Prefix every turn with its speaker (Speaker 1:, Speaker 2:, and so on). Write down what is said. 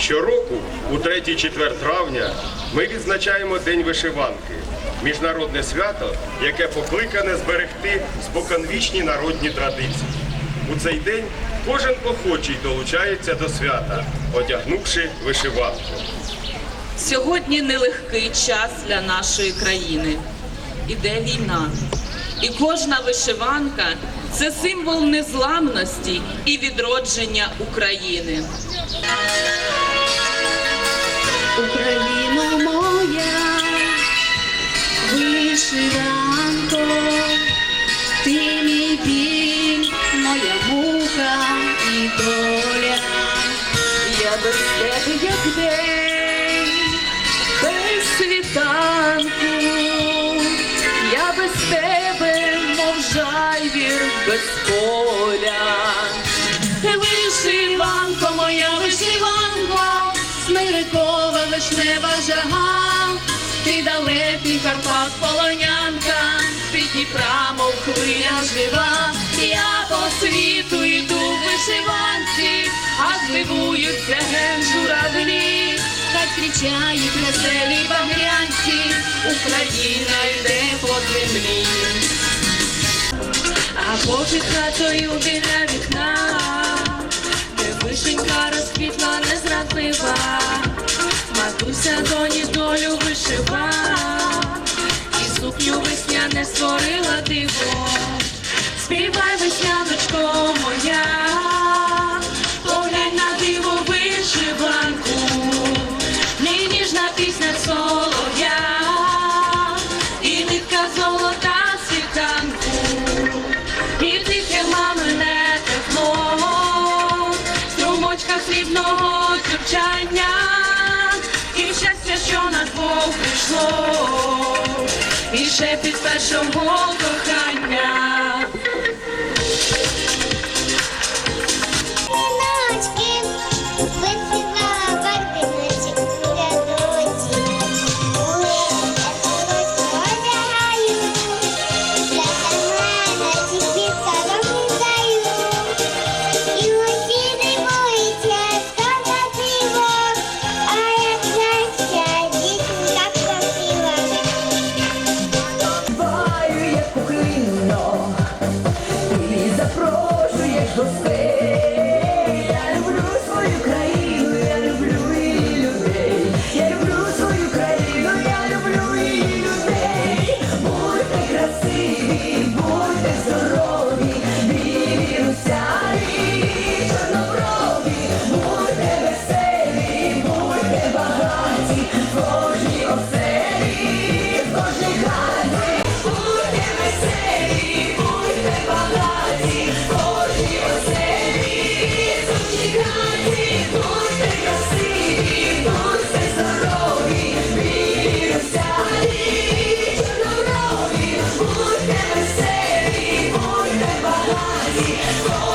Speaker 1: Щороку, у 3-4 травня, ми відзначаємо День вишиванки. Міжнародне свято, яке покликане зберегти споконвічні народні традиції. У цей день кожен охочий долучається до свята, одягнувши вишиванку.
Speaker 2: Сьогодні нелегкий час для нашої країни. Іде війна. І кожна вишиванка це символ незламності і відродження України.
Speaker 3: Україно моя, вишиванко, ти мій біль, моя мука і доля.
Speaker 2: Я без тебе як день, без світанку, я без тебе, мов жайвір без поля.
Speaker 3: Вишнева жага, ти далекий Карпат полонянка, під Дніпра, мов хвиля жива, я по світу йду в вишиванці, а здивуються ген журавлі, так кричають веселі багрянці, Україна йде по землі. А поки хатою біля вікна, матуся доні долю вишива, і сукню весняне створила диво. Співай, весняночко на двох прийшло, і ще під першого кохання. the end.